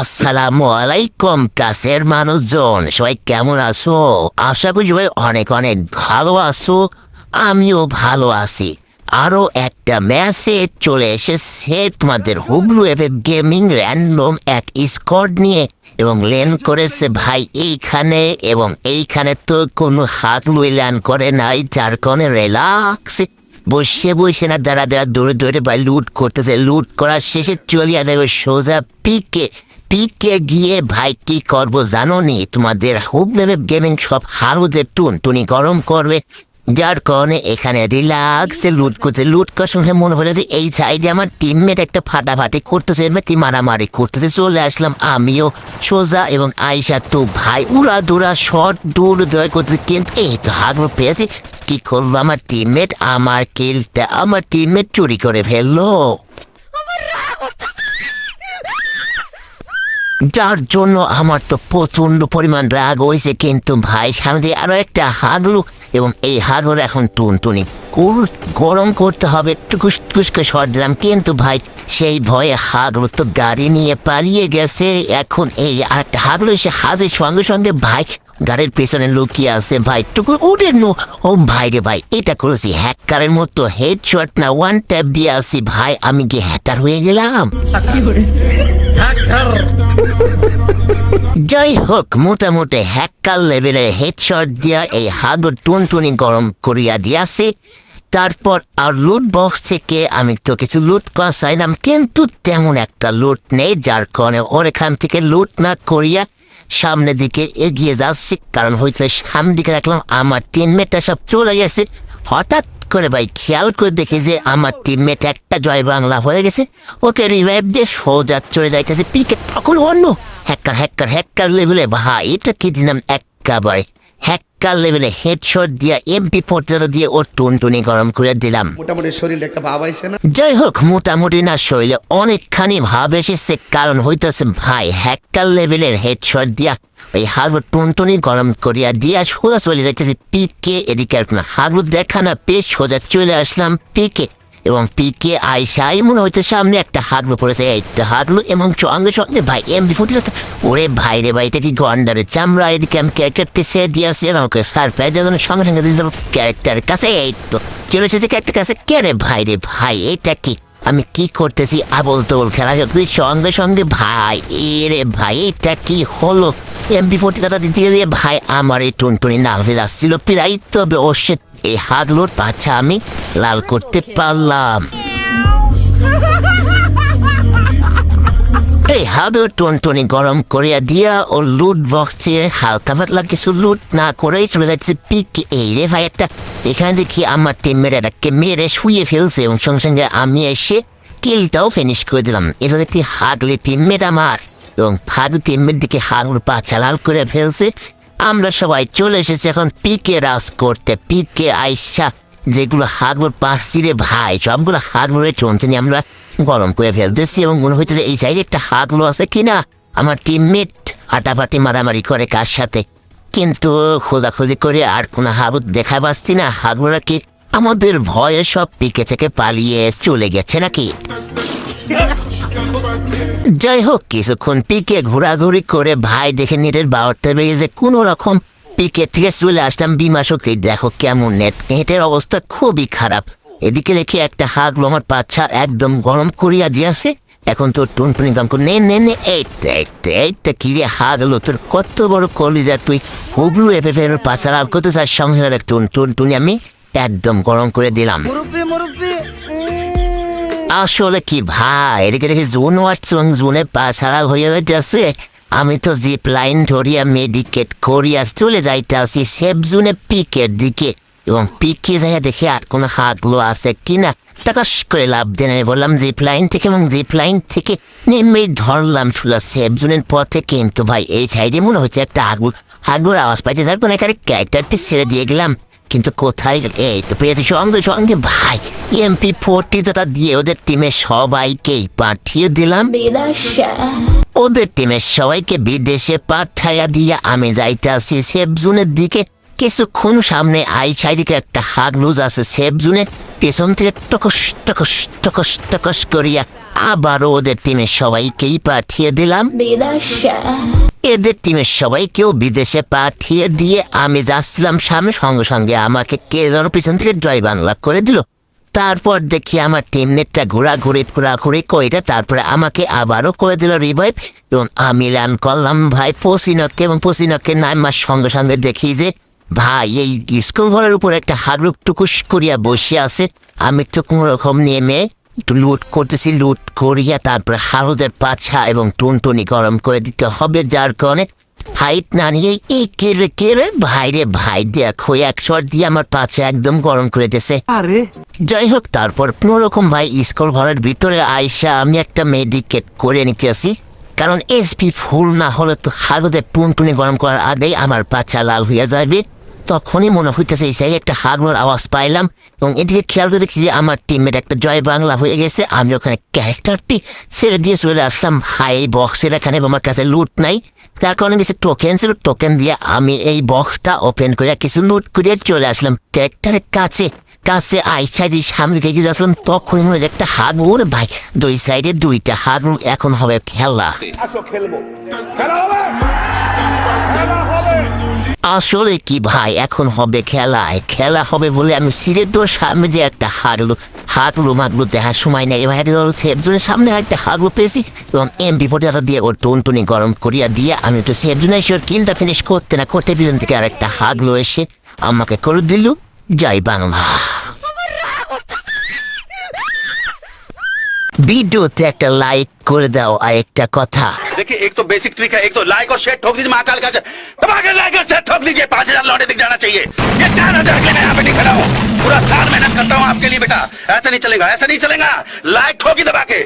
আসসালামু আলাইকুম কাছের মানুষজন। সবাই কেমন আছো? আশা করি সবাই অনেক অনেক ভালো আছো, আমিও ভালো আছি। আরও একটা মেসেজ চলে এসেছে তোমাদের হুবলু এফে গেমিং র্যান্ডম এক স্কোয়াড নিয়ে, এবং লেন করেছে ভাই এইখানে, এবং এইখানে তো কোনো হাত ল্যান করে নাই, যার কারণে রিল্যাক্স বসে বসে না, দাঁড়া দাঁড়া, দৌড়ে দৌড়ে ভাই লুট করতেছে। লুট করার শেষে চলিয়া দেবে সোজা পিকে। পিকে গিয়ে ভাই কি করব জানো নি তোমাদের হুব নেবে গেমিং সব হারুদের টুন টুনি গরম করবে। যার কারণে এখানে রিল্যাক্সে লুট করছে লুট করার সঙ্গে মনে হলো যে এই সাইডে আমার টিমমেট একটা ফাটাফাটি করতেছে মেয়েটি মারামারি করতেছে। চলে আসলাম আমিও, সোজা এবং আয়সা তো ভাই উড়া দুরা শর্ট দূর দূর করতে কিন্তু এই তো হাগলো পেয়েছি, কি করল আমার টিমমেট আমার কিলটা আমার টিমমেট চুরি করে ফেলল। যার জন্য আমার তো প্রচণ্ড পরিমাণ রাগ হয়েছে, কিন্তু ভাই, সামনে আরও একটা হাগলু এবং এই হাগর এখন টুনটুনি। কুল গরম করতে হবে, টুকুস টুকুসকে সর দিলাম, কিন্তু ভাই, সেই ভয়ে হাগলু তো গাড়ি নিয়ে পালিয়ে গেছে। এখন এই হাগলু সে হাজের সঙ্গে সঙ্গে ভাই গাড়ির পেছনে লুকিয়ে আছে ভাই। টুকু উঠে নো। ও ভাই রে ভাই এটা করেছি। হ্যাকারের মতো হেড শট না ওয়ান ট্যাপ দিয়ে আসি ভাই আমি কি হ্যাকার হয়ে গেলাম? যাই হোক মোটামুটি হ্যাকার লেভেলের হেডশট দিয়া এই হাগর টুনটুনি গরম করিয়া দিয়াছে। তারপর আর লুট বক্স থেকে আমি তো কিছু লুট করা চাইলাম কিন্তু তেমন একটা লুট নেই যার কারণে ওর এখান থেকে লুট না করিয়া সামনের দিকে এগিয়ে যাচ্ছি, কারণ হয়েছে সামনের দিকে রাখলাম আমার টিমমেটটা সব চলে গেছে। হঠাৎ করে ভাই খেয়াল করে দেখি যে আমার টিমমেট একটা জয় বাংলা হয়ে গেছে। ওকে রিভাইভ দিয়ে সোজা চলে যাইতেছে পিকে তখন অন্য। হ্যাকার হ্যাকার হ্যাকার লেভেলে, ভাই, এটা কি দিলাম? একেবারে হ্যাকার লেভেলে হেডশট দিয়া এমপি পর্যন্ত দিয়ে ওর টুনটুনি গরম করে দিলাম। মোটামুটি শরীরে একটা ভাব আইছে না? যাই হোক মোটামুটি না শরীরে অনেকখানি ভাব এসেছে। কারণ হইতেছে ভাই হ্যাকার লেভেলের হেডশট দিয়া ওই হাগু টুনটুনি গরম করিয়া দিয়া সোজা চলে যাইতেছে পিকে এদিকে। হাগু দেখা না পেয়ে সোজা চলে আসলাম পিকে এবং পিকে আইসাই মনে হইতে সামনে একটা হাগলু পড়েছে। তো হাগলু এবং সঙ্গে সঙ্গে ভাই, এমডি ফুটে ওরে ভাই রে ভাই কি গন্ডারের চামড়া? এদিকে আমি ক্যারেক্টারকে সে দিয়েছি এবং ওকে সারপ্রাইজ সঙ্গে সঙ্গে দিয়ে দিলাম ক্যারেক্টারের কাছে, এই তো চলে এসেছে ক্যারেক্টার কাছে। কে রে ভাই রে ভাই, এটা কি? আমি কি করতেছি? আবল তবল খেলা করতেছি সঙ্গে সঙ্গে ভাই, এ রে ভাই, এটা কি হলো? এমপি ফোর্টি দাদা দিতে দিয়ে ভাই আমার এই টুনটুনি লাল হয়ে যাচ্ছিল প্রায় তবে ও সে এই হাগলোর পাছা আমি লাল করতে পারলাম। এই হাবে টনটনি গরম করিয়া দিয়া ও লুট বক্সে হালকা পাতলা কিছু লুট না করেই চলে যাচ্ছে পিক এই রে ভাই একটা। এখানে দেখি আমার টিমের এটাকে মেরে শুয়ে ফেলছে এবং সঙ্গে সঙ্গে আমি এসে কিলটাও ফিনিশ করে দিলাম। এটা দেখি হাগলে টিমমেট আমার। এবং হাগু টিমমেট দিকে হাগলু পা চালাল করে ফেলছে। আমরা সবাই চলে এসেছি এখন পিকে রাস করতে। পিকে আইসা যেগুলো হাগলুর পাচ্ছি রে ভাই, সবগুলো হাগলুরে চলছে নিয়ে আমরা গরম করে ফেলতেছি এবং মনে হচ্ছে এই সাইডে একটা হাগলো আছে কিনা? আমার টিমমেট হাঁটাফাটি মারামারি করে কার সাথে? কিন্তু খোঁজাখুঁজি করে আর কোনো হাবুত দেখা পাচ্ছি না। হাগলোরা কি আমাদের ভয়ে সব পিকে থেকে পালিয়ে চলে গেছে নাকি? যাই হোক কিছুক্ষণ পিকে ঘোরাঘুরি করে ভাই দেখে নেটের বারোটা বেরিয়ে যে কোনো রকম পিকে থেকে চলে আসলাম বিমা শক্তি। দেখো কেমন নেট। নেটের অবস্থা খুবই খারাপ। এদিকে দেখি একটা হাগ আমার পাচ্ছা একদম গরম করিয়া দিয়েছে। এখন তো টুনটুনি গাম করে। নে নে নে। এইটা এইটা এইটা কি রে তোর কত বড় কলি যা তুই হুবলু এপে ফের পাচার আর কত চার সঙ্গে দেখ, টুন টুনটুনি আমি একদম গরম করে দিলাম। আসলে কি ভাই? এদিকে দেখি জুন ওয়াটস জুনে পাছাড়া হয়ে যাচ্ছে। আমি তো জিপ লাইন ধরিয়া মেডিকেট করিয়া চলে যাইতে আসি সেফ জুনে পিকের দিকে। এবং পিকে যাই দেখি আর কোনো হাগলো আছে কিনা। টাকাস করে লাভ দেন আমি বললাম, জিপ লাইন থেকে এবং জিপ লাইন থেকে নেমে ধরলাম শুলা সেফ জুনের পথে কিন্তু ভাই। এই সাইডে মনে হচ্ছে একটা আগুন আগুর আওয়াজ পাইতে তারপর এখানে ক্যারেক্টারটি ছেড়ে দিয়ে গেলাম। কিন্তু কোথায়? এই তো পেয়েছি সঙ্গে সঙ্গে ভাই। এমপি ফোরটি যেটা দিয়ে ওদের টিমের সবাইকেই পাঠিয়ে দিলাম। ওদের টিমের সবাইকে বিদেশে পাঠাইয়া দিয়া আমি যাইতে আসি সেফ জোনের দিকে। কিছুক্ষণ সামনে আই সাইডিকে একটা হাগ লুজ আছে সেফ জোনে পেছন থেকে টকস টকস টকস টকস করিয়া আবারও ওদের টিমের সবাইকেই পাঠিয়ে দিলাম। এদের টিমের সবাইকেও বিদেশে পাঠিয়ে দিয়ে আমি যাচ্ছিলাম সামনে। সঙ্গে সঙ্গে আমাকে কে যেন পিছন থেকে জয় বাংলা করে দিল। তারপর দেখি আমার টিম নেটটা ঘোরাঘুরি ঘোরাঘুরি কইটা তারপরে আমাকে আবারও করে দিল রিভাইভ এবং আমি ল্যান করলাম ভাই পসিনককে এবং পসিনককে নামার সঙ্গে সঙ্গে দেখি যে, ভাই, এই স্কুল ঘরের উপর একটা হাগরুক টুকুস করিয়া বসে আছে। আমি তো কোনো রকম নেমে লুট করতেছি লুট করিয়া তারপরে হালুদের পাছা এবং টুনটুনি গরম করে দিতে হবে যার কারণে হাইট না নিয়ে এই কেড়ে কেড়ে ভাইরে ভাই দেখো এক শট দিয়ে আমার পাছা একদম গরম করে দিয়েছে যাই হোক তারপর কোনোরকম ভাই স্কুল ঘরের ভিতরে আইসা আমি একটা মেডিকেট করে নিতে আসি। কারণ এসপি ফুল না হলে তো হালুদের টুনটুনি গরম করার আগেই আমার পাছা লাল হয়ে যাবে। তখনই মনে হইতেছে সেই একটা হাগলোর আওয়াজ পাইলাম এবং এদিকে খেয়াল করে দেখছি যে আমার টিমের একটা জয় বাংলা হয়ে গেছে, আমি ওখানে ক্যারেক্টারটি ছেড়ে দিয়ে চলে আসলাম হাই বক্সের এখানে আমার কাছে লুট নাই। তার কারণে কিছু টোকেন ছিল টোকেন দিয়ে আমি এই বক্সটা ওপেন করে কিছু লুট করে চলে আসলাম। ক্যারেক্টারের কাছে কাছে আই সাইডে সামনে গিয়ে আসলাম তখন মনে একটা হাগুর ভাই, দুই সাইডে দুইটা হাগুর এখন হবে খেলা। খেলা হবে? আসলে কি ভাই, এখন হবে খেলায়। খেলা হবে বলে আমি সিরে তোর সামনে যে একটা হারলো হাতলো মাতলো দেখার সময় নেই। এবার সেফজনের সামনে একটা হাগলো পেয়েছি এবং এম বিপদটা দিয়ে ওর টুনটুনি গরম করিয়া দিয়ে আমি একটু সেবজনের সে কিলটা ফিনিশ করতে না করতে পিছন থেকে আর একটা হাগলো এসে আমাকে করে দিল। যাই বাংলা। ভিডিওতে একটা লাইক করে দাও আর একটা কথা देखिए एक तो बेसिक ट्रिक है एक तो लाइक और शेयर ठोक दीजिए महाकाल का दबा के लाइक और शेयर ठोक दीजिए पांच हजार लौटे दिख जाना चाहिए ये चार हजार के मैं यहाँ पे नहीं खड़ा हूँ पूरा साल मेहनत करता हूँ आपके लिए बेटा ऐसा नहीं चलेगा ऐसा नहीं चलेगा लाइक ठोकी दबा के